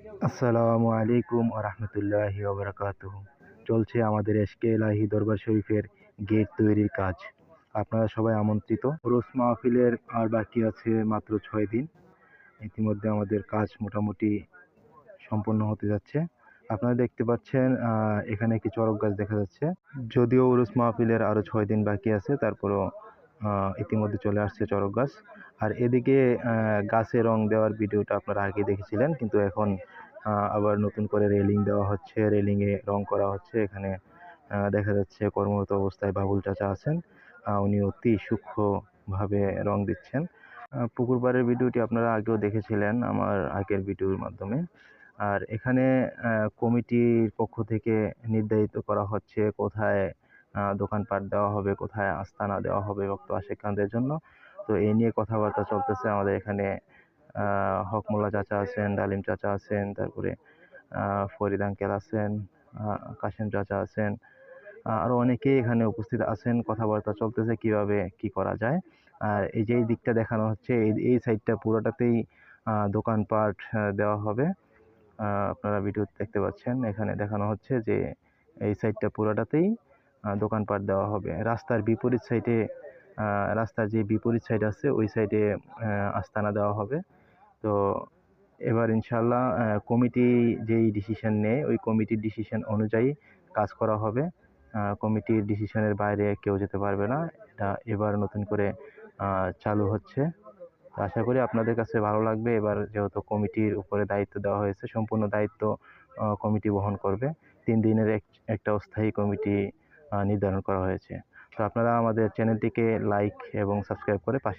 আসসালামু আলাইকুম আরহামতুল্লাহি ওবরাকাতুহ। চলছে আমাদের এসকে এলাহি দরবার শরীফের গেট তৈরির কাজ। আপনারা সবাই আমন্ত্রিত। রোস মাহফিলের আর বাকি আছে মাত্র ছয় দিন। ইতিমধ্যে আমাদের কাজ মোটামুটি সম্পন্ন হতে যাচ্ছে। আপনারা দেখতে পাচ্ছেন এখানে একটি চরক গাছ দেখা যাচ্ছে। যদিও উরুস মাহফিলের আরও ছয় দিন বাকি আছে, তারপরও ইতিমধ্যে চলে আসছে চরক গাছ। আর এদিকে গাছে রং দেওয়ার ভিডিওটা আপনারা আগে দেখেছিলেন, কিন্তু এখন আবার নতুন করে রেলিং দেওয়া হচ্ছে। রেলিংয়ে রং করা হচ্ছে। এখানে দেখা যাচ্ছে কর্মরত অবস্থায় বাবুল চাচা আছেন। উনি অতি সূক্ষ্মভাবে রং দিচ্ছেন। পুকুর পাড়ের ভিডিওটি আপনারা আগেও দেখেছিলেন আমার আগের ভিডিওর মাধ্যমে। আর এখানে কমিটির পক্ষ থেকে নির্ধারিত করা হচ্ছে কোথায় দোকানপাট দেওয়া হবে কোথায় আস্তানা দেওয়া হবে ভক্ত আশেকানদের জন্য। তো এই নিয়ে কথাবার্তা চলতেছে আমাদের এখানে। হকমুল্লা চাচা আছেন ডালিম চাচা আছেন তারপরে ফরিদ আঙ্কেল আছেন কাশেম চাচা আছেন আহ, আরও অনেকেই এখানে উপস্থিত আছেন। কথাবার্তা চলতেছে কীভাবে কি করা যায়। আর এই যে এই দিকটা দেখানো হচ্ছে এই সাইডটা পুরোটাতেই দোকানপাট দেওয়া হবে। আপনারা ভিডিও দেখতে পাচ্ছেন। এখানে দেখানো হচ্ছে যে এই সাইডটা পুরোটাতেই দোকানপাট দেওয়া হবে। রাস্তার বিপরীত সাইডে রাস্তার যে বিপরীত সাইড আছে, ওই সাইডে আস্তানা দেওয়া হবে। তো এবার ইনশাল্লাহ কমিটি যেই ডিসিশন নেয়, ওই কমিটির ডিসিশন অনুযায়ী কাজ করা হবে। কমিটির ডিসিশনের বাইরে কেউ যেতে পারবে না। এটা এবার নতুন করে চালু হচ্ছে। তো আশা করি আপনাদের কাছে ভালো লাগবে। এবার যেহেতু কমিটির উপরে দায়িত্ব দেওয়া হয়েছে, সম্পূর্ণ দায়িত্ব কমিটি বহন করবে। তিন দিনের এক- একটা অস্থায়ী কমিটি নির্ধারণ করা হয়েছে। তো আপনারা আমাদের চ্যানেলটিকে লাইক এবং সাবস্ক্রাইব করে পাশে